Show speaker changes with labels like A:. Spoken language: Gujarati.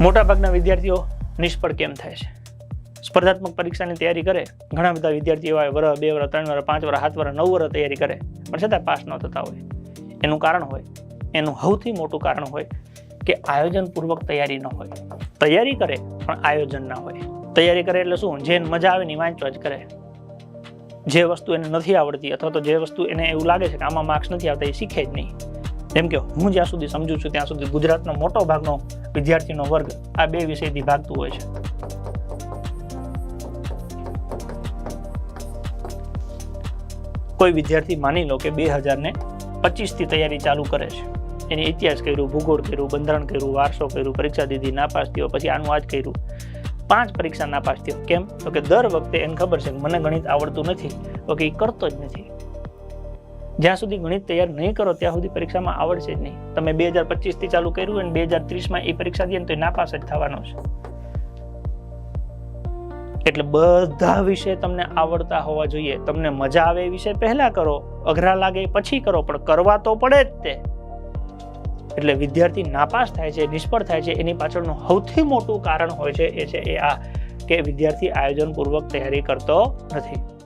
A: મોટાભાગના વિદ્યાર્થીઓ નિષ્ફળ કેમ થાય છે? સ્પર્ધાત્મક પરીક્ષાની તૈયારી કરે, ઘણા બધા વિદ્યાર્થીઓ એવા વર, બે વર, ત્રણ વર, પાંચ વર, સાત વર, નવ વર તૈયારી કરે, પણ છતાં પાસ ન થતા હોય. એનું કારણ હોય, એનું સૌથી મોટું કારણ હોય કે આયોજનપૂર્વક તૈયારી ન હોય. તૈયારી કરે, પણ આયોજન ના હોય. તૈયારી કરે એટલે શું? જેને મજા આવે ને વાંચવા જ કરે. જે વસ્તુ એને નથી આવડતી અથવા તો જે વસ્તુ એને એવું લાગે છે કે આમાં માર્ક્સ નથી આવતા એ શીખે જ નહીં. જેમ કે હું જ્યાં સુધી સમજુ છું ત્યાં સુધી ગુજરાતનો મોટો ભાગનો વિદ્યાર્થીનો વર્ગ આ બે વિષયથી ભાગતું હોય છે. કોઈ વિદ્યાર્થી માની લો કે બે હજારને પચીસથી તૈયારી ચાલુ કરે છે. એની ઇતિહાસ કર્યું, ભૂગોળ કર્યું, બંધારણ કર્યું, વારસો કર્યું, પરીક્ષા દીધી, નાપાસ થયો, પછી આનું આજ કર્યું. પાંચ પરીક્ષા નાપાસ થયો. કેમ? તો કે દર વખતે એને ખબર છે કે મને ગણિત આવડતું નથી. તો કે એ કરતો જ નથી. જ્યાં સુધી ગણિત તૈયાર નહીં કરો, ત્યાં સુધી પરીક્ષામાં આવડશે જ નહીં. તમે બે હજાર પચીસથી ચાલુ કર્યું અને બે હજાર ત્રીસમાં એ પરીક્ષા દઈએ તો નાપાસ જ થવાનો છે. એટલે બધા વિષય તમને આવડતા હોવા જોઈએ. તમને મજા આવે એ વિષય પહેલા કરો, અઘરા લાગે પછી કરો, પણ કરવા તો પડે જ તે. એટલે વિદ્યાર્થી નાપાસ થાય છે, નિષ્ફળ થાય છે, એની પાછળનું સૌથી મોટું કારણ હોય છે એ છે એ આ કે વિદ્યાર્થી આયોજનપૂર્વક તૈયારી કરતો નથી.